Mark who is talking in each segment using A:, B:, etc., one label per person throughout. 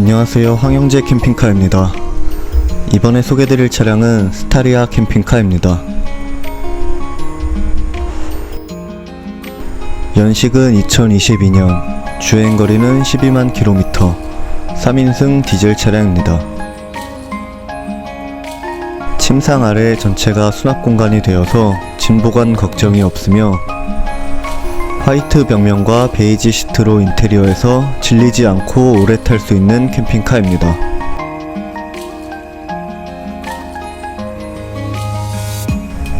A: 안녕하세요. 황영재 캠핑카입니다. 이번에 소개드릴 차량은 스타리아 캠핑카입니다. 연식은 2022년 주행거리는 12만 킬로미터 3인승 디젤 차량입니다. 침상 아래 전체가 수납 공간이 되어서 짐 보관 걱정이 없으며 화이트 벽면과 베이지 시트로 인테리어에서 질리지 않고 오래 탈 수 있는 캠핑카입니다.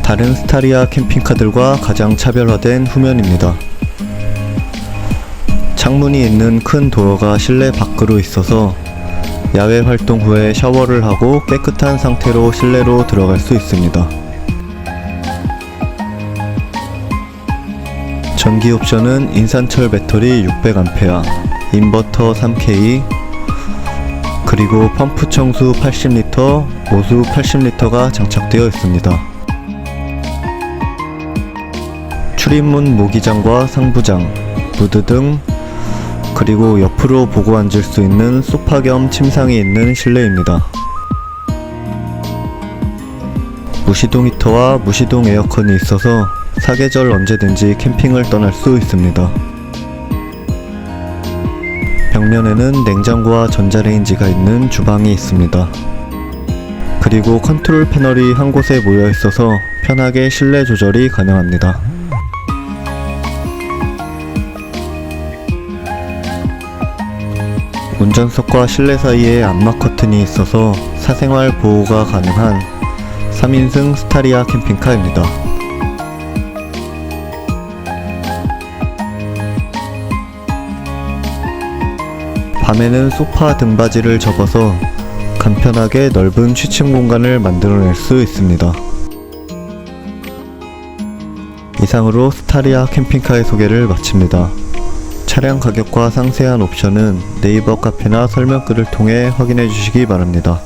A: 다른 스타리아 캠핑카들과 가장 차별화된 후면입니다. 창문이 있는 큰 도어가 실내 밖으로 있어서 야외 활동 후에 샤워를 하고 깨끗한 상태로 실내로 들어갈 수 있습니다. 전기 옵션은 인산철 배터리 600A, 인버터 3K, 그리고 펌프 청수 80리터, 오수 80리터가 장착되어 있습니다. 출입문 모기장과 상부장, 무드 등 그리고 옆으로 보고 앉을 수 있는 소파 겸 침상이 있는 실내입니다. 무시동 히터와 무시동 에어컨이 있어서 사계절 언제든지 캠핑을 떠날 수 있습니다. 벽면에는 냉장고와 전자레인지가 있는 주방이 있습니다. 그리고 컨트롤 패널이 한 곳에 모여 있어서 편하게 실내 조절이 가능합니다. 운전석과 실내 사이에 암막 커튼이 있어서 사생활 보호가 가능한 3인승 스타리아 캠핑카입니다. 밤에는 소파 등받이를 접어서 간편하게 넓은 취침 공간을 만들어낼 수 있습니다. 이상으로 스타리아 캠핑카의 소개를 마칩니다. 차량 가격과 상세한 옵션은 네이버 카페나 설명글을 통해 확인해 주시기 바랍니다.